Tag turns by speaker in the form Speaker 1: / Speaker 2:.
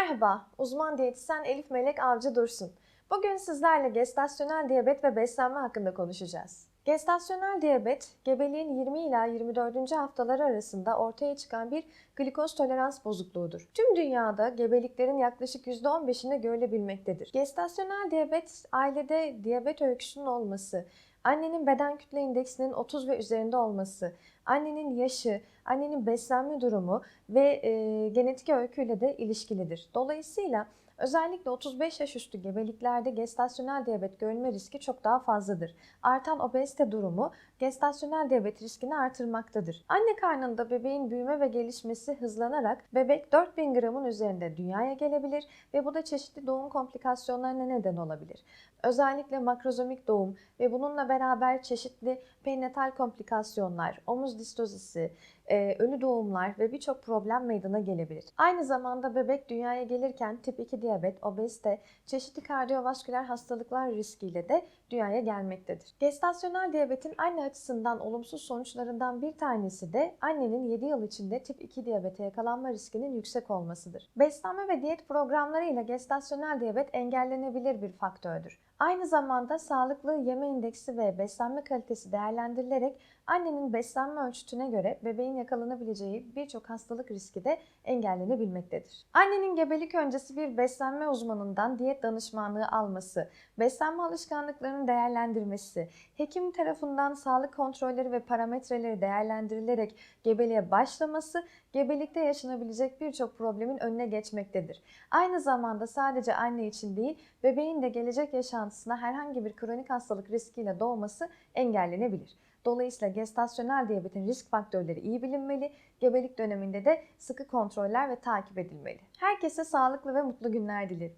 Speaker 1: Merhaba, uzman diyetisyen Elif Melek Avcı Dursun. Bugün sizlerle gestasyonel diyabet ve beslenme hakkında konuşacağız. Gestasyonel diyabet, gebeliğin 20 ila 24. haftaları arasında ortaya çıkan bir glikoz tolerans bozukluğudur. Tüm dünyada gebeliklerin yaklaşık %15'inde görülebilmektedir. Gestasyonel diyabet, ailede diyabet öyküsünün olması, annenin beden kütle indeksinin 30 ve üzerinde olması, annenin yaşı, annenin beslenme durumu ve e, genetik öyküyle de ilişkilidir. Dolayısıyla özellikle 35 yaş üstü gebeliklerde gestasyonel diyabet görülme riski çok daha fazladır. Artan obezite durumu gestasyonel diyabet riskini artırmaktadır. Anne karnında bebeğin büyüme ve gelişmesi hızlanarak bebek 4000 gramın üzerinde dünyaya gelebilir ve bu da çeşitli doğum komplikasyonlarına neden olabilir. Özellikle makrozomik doğum ve bununla beraber çeşitli perinatal komplikasyonlar, omuz distozisi, e, ölü doğumlar ve birçok problem meydana gelebilir. Aynı zamanda bebek dünyaya gelirken tip 2 diyabet, obezite, çeşitli kardiyovasküler hastalıklar riskiyle de dünyaya gelmektedir. Gestasyonel diyabetin anne açısından olumsuz sonuçlarından bir tanesi de annenin 7 yıl içinde tip 2 diyabete yakalanma riskinin yüksek olmasıdır. Beslenme ve diyet programlarıyla gestasyonel diyabet engellenebilir bir faktördür. Aynı zamanda sağlıklı yeme indeksi ve beslenme kalitesi değerlendirilerek annenin beslenme ölçütüne göre bebeğin yakalanabileceği birçok hastalık riski de engellenebilmektedir. Annenin gebelik öncesi bir beslenme uzmanından diyet danışmanlığı alması, beslenme alışkanlıklarını değerlendirmesi, hekim tarafından sağlık kontrolleri ve parametreleri değerlendirilerek gebeliğe başlaması, gebelikte yaşanabilecek birçok problemin önüne geçmektedir. Aynı zamanda sadece anne için değil, bebeğin de gelecek yaşantısına herhangi bir kronik hastalık riskiyle doğması engellenebilir. Dolayısıyla gestasyonel diyabetin risk faktörleri iyi bilinmeli, gebelik döneminde de sıkı kontroller ve takip edilmeli. Herkese sağlıklı ve mutlu günler dilerim.